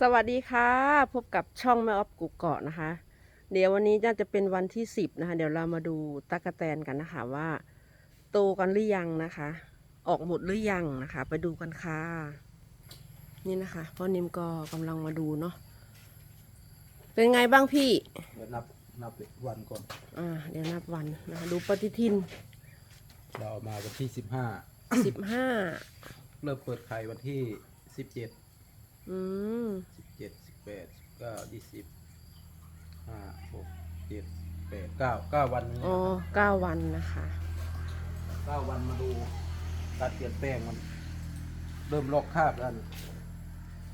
สวัสดีค่ะ พบกับช่องแม่ออฟกุกเกาะนะคะ เดี๋ยววันนี้น่าจะเป็นวันที่สิบนะคะ เดี๋ยวเรามาดูตะกะแตนกันนะคะว่า โตกันหรือยังนะคะ ออกหมดหรือยังนะคะ ไปดูกันค่ะ นี่นะคะพ่อนิมก็กำลังมาดูเนาะเป็นไงบ้างพี่เดี๋ยวนับนับวันก่อนอ่าเดี๋ยวนับวันนะคะดูปฏิทิน เราเอามาวันที่สิบห้าสิบห้าเริ่มเปิดไข่วันที่สิบเจ็ด อืมสิบเจ็ดสิบแปดสิบเก้ายี่สิบห้าหกเจ็ดแปดเก้าเก้าวันนี้อ๋อเก้าวันนะคะ เก้าวันมาดูการเปลี่ยนแปลงมัน เริ่มลอกคราบแล้วนี่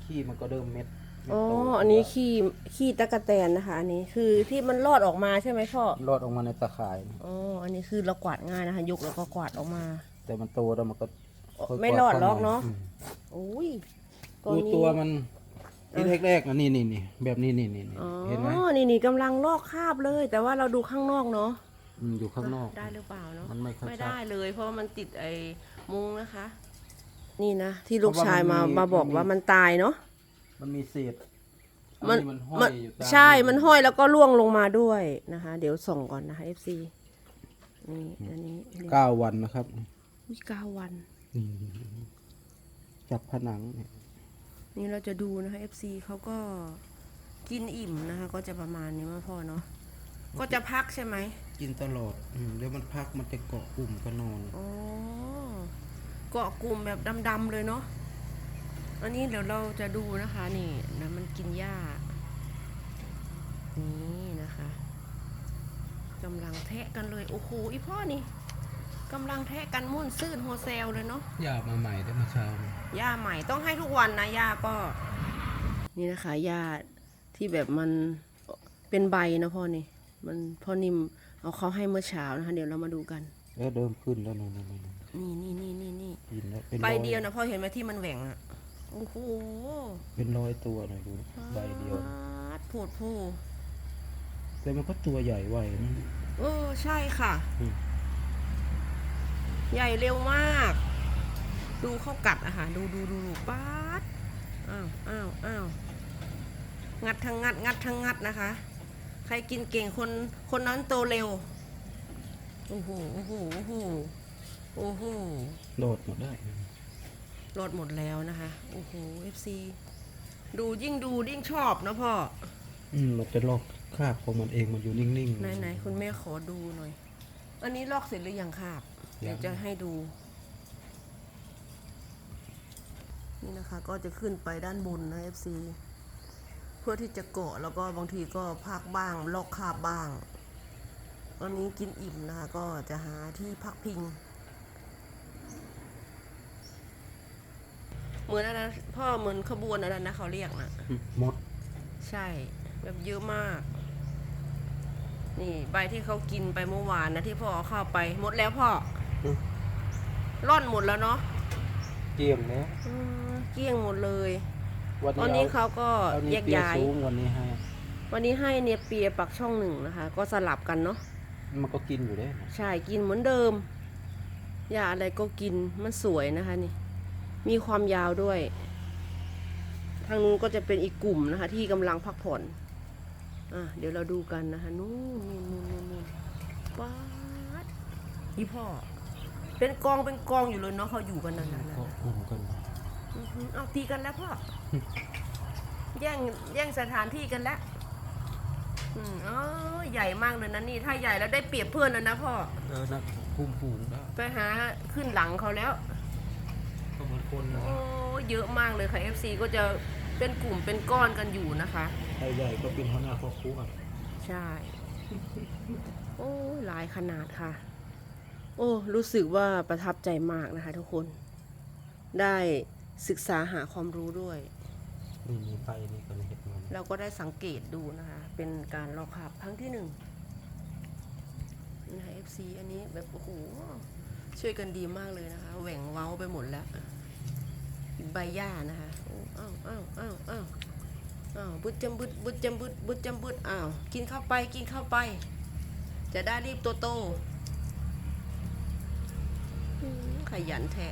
ขี้มันก็เริ่มเม็ดเม็ดอ๋อ โตอันนี้ขี้ขี้ตะกะแตนนะคะ อันนี้คือที่มันรอดออกมาใช่ไหมพ่อ รอดออกมาในตะข่ายนะอ๋อ อันนี้คือเรากวาดง่ายนะคะ ยกแล้วก็กวาดออกมา แต่มันโตแล้วมันก็ค่ยไม่รอดหรอกข้งใเนาะอืมโอ้ย ดูตัวมันที่แรกๆนะนี่นี่นี่แบบนี้นี่นี่นี่อ๋อเห็นไหมนี่นี่กำลังลอกคราบเลย แต่ว่าเราดูข้างนอกเนาะอืมอยู่ข้างนอก ได้หรือเปล่าเนาะมันไม่ค่อยไม่ชัด ได้เลย เพราะว่ามันติดไอ้มุงนะคะ นี่นะที่ลูกชายมาเพราะว่ามันมี มาบอกมันมีว่ามันตายเนาะ มันมีเศษมันอัมันห้อมันยอยู่ตามใช่ มันห้อยแล้วก็ล่วงลงมาด้วยนะคะ เดี๋ยวส่งก่อนนะคะ FC นี่อันนี้อันนี้เก้าวันนะครับ อุ๊ยเก้าวัน นี่จับผนังเนี่ย นี่เราจะดูนะคะ FC เขาก็กินอิ่มนะคะ ก็จะประมาณนี้ว่าพ่อเนาะก็จะพักใช่ไหมกินตลอดอืมเดี๋ยวมันพักมันจะเกาะกลุ่มกันนอนอ๋อเกาะกลุ่มแบบดำๆเลยเนาะอันนี้เดี๋ยวเราจะดูนะคะนี่นะมันกินหญ้านี่นะคะกำลังแทะกันเลยโอ้โหอีพ่อนี่กำลังแทะกันม่วนซื่นโฮเซลเลยเนาะยามาใหม่ได้มาเช้านี้ หญ้าใหม่ต้องให้ทุกวันนะหญ้าก็ นี่นะคะหญ้าที่แบบมันเป็นใบนะพ่อนี่ มันพ่อนิ่มเอาเขาให้เมื่อเช้านะคะ เดี๋ยวเรามาดูกันแล้วเดิมขึ้นแล้วนั่นนั่นนั่นนี่นี่นี่นี่นี่กินแล้วเป็นใบร้อยเดียวนะพ่อเห็นไหมที่มันแหว่งอะโอ้โหเป็นร้อยตัวนะดูใบเดียว ปาดโผดโพแต่มันก็ตัวใหญ่ไวนะ เออใช่ค่ะ อืม ใหญ่เร็วมาก ดูเข้ากัดอะค่ะดูดูดูดูป๊าดอ้าวอ้าวอ้าวงัดทั้งงัดงัดทั้งงัดนะคะ ใครกินเก่งคนคนนั้นโตเร็วโอ้โหโอ้โหโอ้โหโอ้โหโดดหมดได้รอดหมดแล้วนะคะโอ้โห FC ดูยิ่งดูยิ่งชอบนะพ่ออืมมันจะลอกคราบของมันเองมันอยู่นิ่งๆไหนไหนคุณแม่ขอดูหน่อย อันนี้ลอกเสร็จหรือยังครับยังเดี๋ยวจะให้ดู นี่นะคะก็จะขึ้นไปด้านบนนะ FC เพื่อที่จะเกาะแล้วก็บางทีก็พักบ้างลอกคาบบ้างตอนนี้กินอิ่มนะคะก็จะหาที่พักพิงเหมือนอะไรนะพ่อเหมือนขบวนอะไรนะเขาเรียกนะอืมหมด ใช่แบบเยอะมาก นี่ใบที่เขากินไปเมื่อวานนะที่พ่อเอาเข้าไปหมดแล้วพ่ออืมร่อนหมดแล้วเนาะเกลี้ยงแล้วอืม เกลี้ยงหมดเลยวันตอนนี้นี้เอาเขาก็เอาแยนี่กเปียย้ายสูงวันนี้ให้วันนี้ให้เนเปียปักช่องหนึ่งนะคะ ก็สลับกันเนาะมันก็กินอยู่ได้ใช่กินเหมือนเดิมยาอะไรก็กินมันสวยนะคะนี่ มีความยาวด้วย ทางนู้นก็จะเป็นอีกกลุ่มนะคะ ที่กำลังพักผ่อนอะเดี๋ยวเราดูกันนะคะนู่นนู่นนู่นนู่นนู่นป๊าดนี่พ่อ เป็นกองเป็นกองอยู่เลยเนาะเขาอยู่กันนานๆนะก็กลุ่มกัน อื้อหือเอาตีกันแล้วพ่อ แย่งแย่งสถานที่กันแล้วอืมอ๋อใหญ่มากเลยนะนี่ ถ้าใหญ่แล้วได้เปรียบเพื่อนแล้วนะพ่อ เออนะคุมฝูงได้ไปหาขึ้นหลังเขาแล้ว ก็เหมือนคนนะโอ้เยอะมากเลยค่ะ FC ก็จะเป็นกลุ่มเป็นก้อนกันอยู่นะคะ ใครใหญ่ก็เป็นหัวหน้าครอบครัวใช่ โอ้หลายขนาดค่ะ โอ้ รู้สึกว่าประทับใจมากนะคะทุกคน ได้ ศึกษาหาความรู้ด้วย นี่มีไปนี่ก็เลยเห็ดมันเราก็ได้สังเกตดูนะคะ เป็นการลอกคราบครั้งที่หนึ่งนะคะ FC อันนี้แบบโอ้โหช่วยกันดีมากเลยนะคะ แหว่งเว้าไปหมดแล้วใบหญ้านะคะโอ้อ้าวอ้าวอ้าวอ้าวอ้าวบุดจำบุดบุดจำบุดบุดจำบุดอ้าวกินเข้าไปกินเข้าไป จะได้รีบโตโตอืมขยันแท้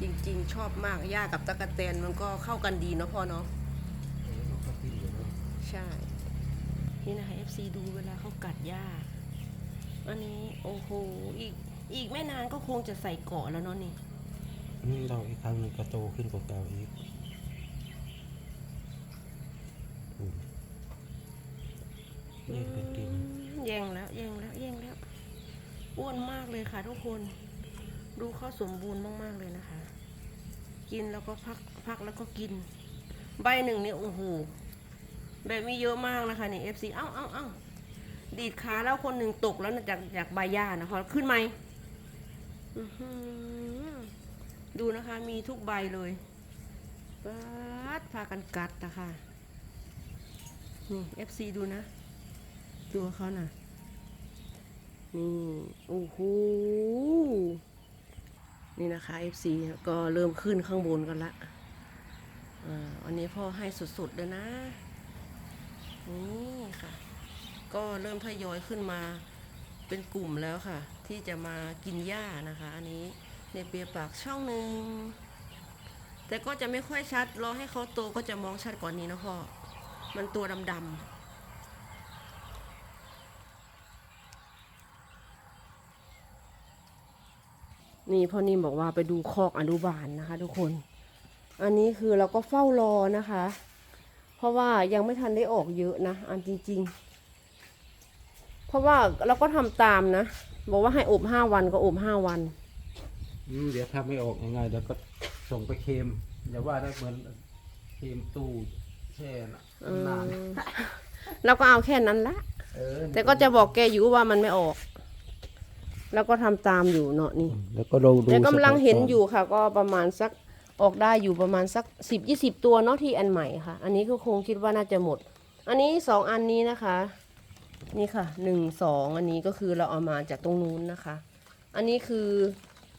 จริง ๆ ชอบมากหญ้ากับตะกะแตนมันก็เข้ากันดีเนาะพ่อเนาะเออใช่ นี่นะคะ FC ดูเวลาเขากัดหญ้าอันนี้โอ้โหอีกอีกไม่นานก็คงจะใส่เกาะแล้วเนาะนี่นี่เราอีกครั้งหนึ่งก็โตขึ้นกว่าเก่าอีกอืมนี่เป็นดินแย่งแล้วแย่งแล้วแย่งแล้วอ้วนมากเลยค่ะทุกคน ดูเขาสมบูรณ์มาก ๆ เลยนะคะ กินแล้วก็พักพักแล้วก็กิน ใบหนึ่งเนี่ยโอ้โหแบบมีเยอะมากนะคะเนี่ย FC เอ้าเอ้าเอ้าดีดขาแล้วคนหนึ่งตกแล้วจากจากใบหญ้านะพอขึ้นไหมดูนะคะ มีทุกใบเลยปัดพากันกัดนะคะนี่ FC ดูนะ ตัวเขาน่ะนี่ โอ้โห นี่นะคะ FC ก็เริ่มขึ้นข้างบนกันละอันนี้พ่อให้สุดๆเลยนะ นี่ค่ะ ก็เริ่มทยอยขึ้นมาเป็นกลุ่มแล้วค่ะ ที่จะมากินหญ้านะคะ อันนี้ในเปียปากช่องหนึ่งแต่ก็จะไม่ค่อยชัด รอให้เขาโตก็จะมองชัดกว่านี้นะพ่อ มันตัวดำๆ นี่พ่อนิ่มบอกว่าไปดูคอกอนุบาลนะคะ ทุกคน อันนี้คือเราก็เฝ้ารอนะคะ เพราะว่ายังไม่ทันได้ออกเยอะนะ อันจริง ๆ เพราะว่าเราก็ทำตามนะ บอกว่าให้อบห้าวันก็อบห้าวันอืมเดี๋ยวถ้าไม่ออกยังไงเดี๋ยวก็ส่งไปเค็มอย่าว่าได้เหมือนเค็มตู้แช่น่ะเออนานเราก็เอาแค่นั้นละเออแต่ก็จะบอกแกอยู่ว่ามันไม่ออก แล้วก็ทำตามอยู่เนาะนี่แล้วก็เราดูแต่กำลังเห็นสต็กก่อยู่ค่ะ ก็ประมาณสักออกได้อยู่ประมาณสักสิบยี่สิบตัวเนาะที่อันใหม่ค่ะ อันนี้ก็คงคิดว่าน่าจะหมด อันนี้สองอันนี้นะคะ นี่ค่ะหนึ่งสองอันนี้ก็คือเราเอามาจากตรงนู้นนะคะ อันนี้คือ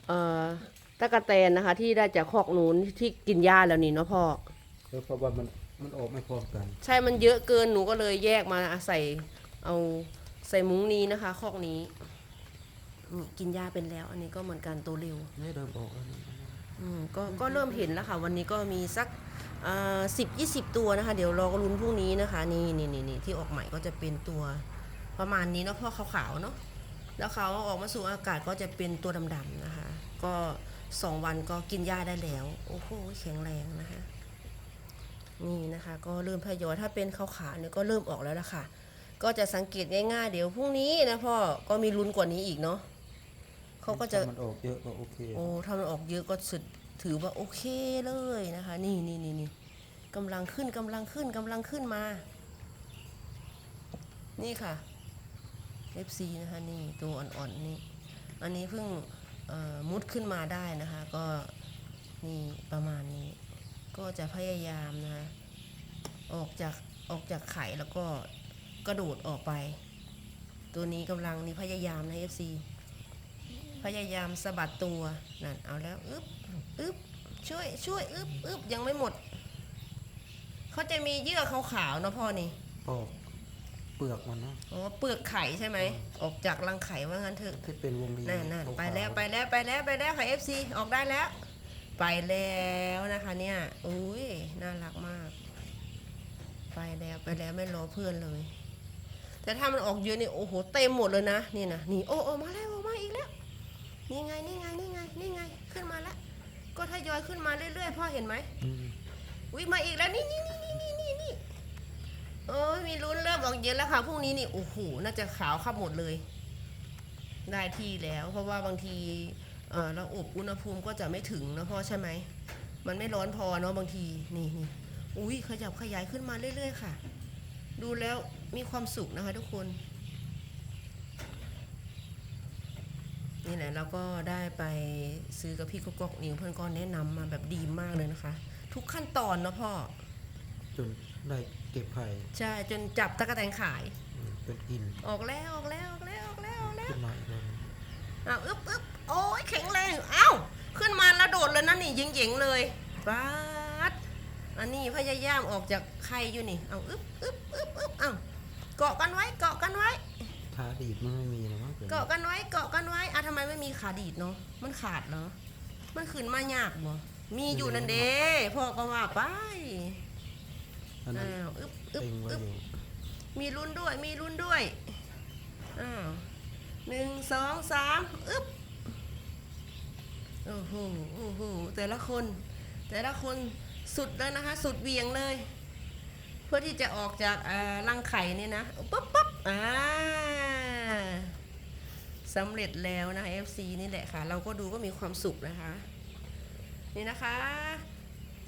เอ่อตะกะแตนนะคะ ที่ได้จากคอกนู้นที่กินหญ้าแล้วนี่เนาะพ่อเออเพราะว่ามันมันออกไม่พร้อมกัน ใช่มันเยอะเกินหนูก็เลยแยกมาใส่เอาใส่มุ้งนี้นะคะ คอกนี้ นี่กินหญ้าเป็นแล้ว อันนี้ก็เหมือนกันโตเร็วนี่เริ่มออกแล้วนี่อืมก็ก็เริ่มเห็นแล้วค่ะ วันนี้ก็มีสักสิบยี่สิบตัวนะคะ เดี๋ยวรอลุ้นพรุ่งนี้นะคะ นี่นี่นี่นี่ที่ออกใหม่ก็จะเป็นตัวประมาณนี้เนาะเพราะขาวๆเนาะแล้วเขาออกมาสู่อากาศก็จะเป็นตัวดำๆนะคะ ก็สองวันก็กินหญ้าได้แล้ว โอ้โหแข็งแรงนะคะ นี่นะคะ ก็เริ่มทยอยถ้าเป็นขาวๆเนี่ยก็เริ่มออกแล้วละค่ะ ก็จะสังเกตง่ายๆ เดี๋ยวพรุ่งนี้นะพ่อก็มีลุ้นกว่านี้อีกเนาะ เขาก็จะถ้มันออกเยอะก็โอเคโอ้ถ้ามันออกเยอะก็สุดถือว่าโอเคเลยนะคะ นี่นี่นี่นี่กำลังขึ้นกำลังขึ้นกำลังขึ้นมา นี่ค่ะ FC นะคะนี่ตัวอ่อนๆนี่ อันนี้เพิ่งเอ่อมุดขึ้นมาได้นะคะ ก็นี่ประมาณนี้ ก็จะพยายามนะคะออกจากออกจากไข่แล้วก็กระโดดออกไป ตัวนี้กำลังนี่พยายามนะ FC พ ยายามสะบัดตัวนั่นเอาแล้วอึ๊บอึ๊บช่วยช่วยอึ๊บอึ๊บยังไม่หมด เขาจะมีเยื่อขาวๆเนาะพ่อนี่ปอกเปลือกมันนะอ๋อเปลือกไข่ใช่ไหมออกจากรังไข่ว่างั้นเถอะที่เป็นวงรีนั่นนั่นขาวๆไปแล้วไปแล้วไปแล้วไปแล้วค่ะ FC ออกได้แล้ว ไปแล้วนะคะเนี่ยอุ้ยน่ารักมาก ไปแล้วไปแล้วไม่รอเพื่อนเลย แต่ถ้ามันออกเยอะนี่โอ้โหเต็มหมดเลยนะนี่นะนี่โอ้โอ้มาแล้วมาอีกแล้ว นี่ไงนี่ไงนี่ไงนี่ไงขึ้นมาแล้วก็ทยอยขึ้นมาเรื่อยๆพ่อเห็นไหมอืมอุ้ยมาอีกแล้วนี่นี่นี่นี่นี่นี่นี่เออมีลุ้นเริ่มออกเยอะแล้วค่ะพรุ่งนี้นี่โอ้โหน่าจะขาวขับหมดเลย ได้ที่แล้ว เพราะว่าบางทีเอ่อเราอบอุณหภูมิก็จะไม่ถึงนะพ่อใช่ไหมมันไม่ร้อนพอเนาะบางทีนี่นี่อุ้ยขยับขยายขึ้นมาเรื่อย ๆ ค่ะ ดูแล้วมีความสุขนะคะทุกคน นี่แหละเราก็ได้ไปซื้อกับพี่กุ๊กก๊อกนิวเพื่อนก็แนะนำมาแบบดีมากเลยนะคะ ทุกขั้นตอนเนาะพ่อ จนได้เก็บไข่ใช่จนจับตะกแตนขาย อืมเป็นกินออกแล้วออกแล้วออกแล้วออกแล้วออกแล้ว ขึ้นมาอีกแล้วอ้าวอึ๊บอึ๊บโอ้ยแข็งแรงอ้าวขึ้นมาแล้วโดดเลยนะนี่ยิงยิงๆเลยป๊าดอันนี้พยายามออกจากไข่อยู่นี่ เอาอึ๊บอึ๊บอึ๊บอึ๊บเอาเกาะกันไว้เกาะกันไว้ ขาดีดมันไม่มีนะมั้งเกาะกันไว้เกาะกันไว้อะทำไมไม่มีขาดีดเนาะมันขาดเหรอมันขึ้นมายากบ่มีอยู่นั่นเด้พ่อก็ว่าไปอันนั้นอ้าวอึ๊บอึ๊บเต็งไว้อึ๊บอยู่มีลุ้นด้วยมีลุ้นด้วยอ้าวหนึ่งสองสามอึ๊บโอ้โหโอ้โหแต่ละคน แต่ละคนสุดเลยนะคะ สุดเหวียงเลย เพื่อที่จะออกจากอ่ารังไข่เนี่ยนะปั๊บปั๊บอ่า สำเร็จแล้วนะ FC นี่แหละค่ะ เราก็ดูก็มีความสุขนะคะ นี่นะคะ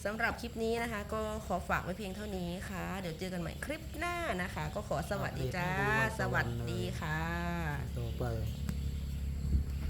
สำหรับคลิปนี้นะคะ ก็ขอฝากไว้เพียงเท่านี้ค่ะ เดี๋ยวเจอกันใหม่คลิปหน้านะคะ ก็ขอสวัสดีจ้า สวัสดีค่ะ ต่อไป